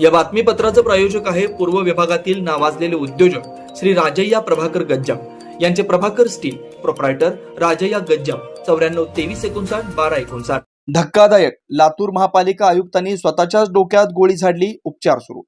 या बातमीपत्राचं प्रायोजक आहे पूर्व विभागातील नावाजलेले उद्योजक श्री राजय्या प्रभाकर गज्जाम. यांचे प्रभाकर स्टील प्रोप्रायटर राजय्या गज्जाम. चौऱ्याण्णव तेवीस एकोणसाठ बारा एकोणसाठ. धक्कादायक. लातूर महापालिका आयुक्तांनी स्वतःच्याच डोक्यात गोळी झाडली उपचार सुरू.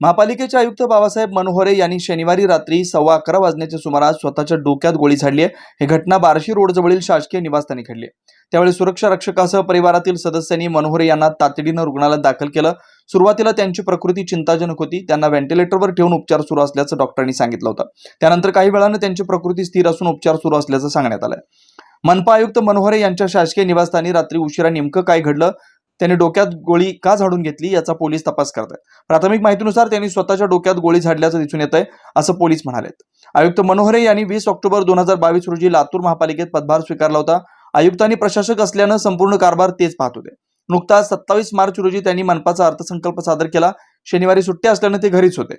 महापालिकेचे आयुक्त बाबासाहेब मनोहरे यांनी शनिवारी रात्री सव्वा अकरा वाजण्याच्या सुमारास स्वतःच्या डोक्यात गोळी झाडली आहे. ही घटना बार्शी रोडजवळील शासकीय निवासस्थानी घडली आहे. त्यावेळी सुरक्षा रक्षकासह परिवारातील सदस्यांनी मनोहरे यांना तातडीनं रुग्णालयात दाखल केलं. सुरुवातीला त्यांची प्रकृती चिंताजनक होती. त्यांना व्हेंटिलेटरवर ठेवून उपचार सुरू असल्याचं डॉक्टरांनी सांगितलं होतं. त्यानंतर काही वेळानं त्यांची प्रकृती स्थिर असून उपचार सुरू असल्याचं सांगण्यात आलं मनपा आयुक्त मनोहरे यांच्या शासकीय निवासस्थानी रात्री उशिरा नेमकं काय घडलं? त्यांनी डोक्यात गोळी का झाडून घेतली याचा पोलीस तपास करत आहेत प्राथमिक माहितीनुसार त्यांनी स्वतःच्या डोक्यात गोळी झाडल्याचं दिसून येत आहे असं पोलीस म्हणालेत. आयुक्त मनोहरे यांनी वीस ऑक्टोबर दोन हजार बावीस रोजी लातूर महापालिकेत पदभार स्वीकारला होता. आयुक्तांनी प्रशासक असल्यानं संपूर्ण कारभार तेच पाहत होते. नुकताच सत्तावीस मार्च रोजी त्यांनी मनपाचा अर्थसंकल्प सादर केला. शनिवारी सुट्टी असल्यानं ते घरीच होते.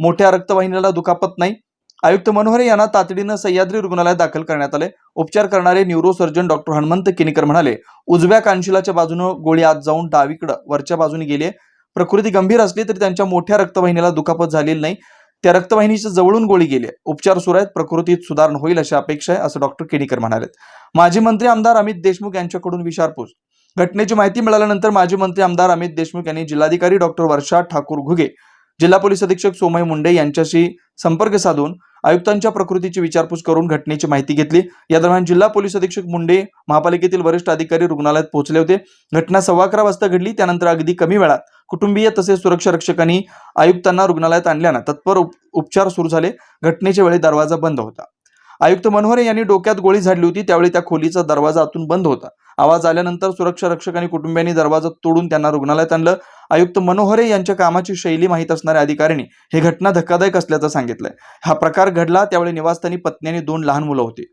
मोठ्या रक्तवाहिनीला दुखापत नाही. आयुक्त मनोहरे यांना तातडीनं सह्याद्री रुग्णालयात दाखल करण्यात आले. उपचार करणारे neuro surgeon doctor Hanumant Kinikar म्हणाले उजव्या कानशिलाच्या बाजूनं गोळी आत जाऊन डावीकडं वरच्या बाजूने गेली प्रकृती गंभीर असली तरी त्यांच्या मोठ्या रक्तवाहिनीला दुखापत झालेली नाही. त्या रक्तवाहिनीच्या जवळून गोळी गेली आहे. उपचार सुरू आहेत. प्रकृतीत सुधारणा होईल अशी अपेक्षा आहे असं डॉक्टर केणीकर म्हणाले माजी मंत्री आमदार अमित देशमुख यांच्याकडून विचारपूस घटनेची माहिती मिळाल्यानंतर माजी मंत्री आमदार अमित देशमुख यांनी जिल्हाधिकारी डॉक्टर वर्षा ठाकूर घुगे जिल्हा पोलीस अधीक्षक सोमय मुंडे यांच्याशी संपर्क साधून आयुक्तांच्या प्रकृतीची विचारपूस करून घटनेची माहिती घेतली. या दरम्यान जिल्हा पोलीस अधीक्षक मुंडे महापालिकेतील वरिष्ठ अधिकारी रुग्णालयात पोहोचले होते. घटना सव्वा अकरा वाजता घडली. त्यानंतर अगदी कमी वेळात कुटुंबीय तसेच सुरक्षा रक्षकांनी आयुक्तांना रुग्णालयात आणल्यानं तत्पर उप- उपचार सुरू झाले. घटनेच्या वेळी दरवाजा बंद होता. आयुक्त मनोहरे यांनी डोक्यात गोळी झाडली होती. त्यावेळी त्या खोलीचा दरवाजा आतून बंद होता. आवाज आल्यानंतर सुरक्षा रक्षक आणि कुटुंबियांनी दरवाजा तोडून त्यांना रुग्णालयात आणलं. आयुक्त मनोहरे यांच्या कामाची शैली माहीत असणाऱ्या अधिकाऱ्यांनी ही घटना धक्कादायक असल्याचं सांगितलंय. हा प्रकार घडला त्यावेळी निवासस्थानी पत्नी आणि दोन लहान मुलं होती.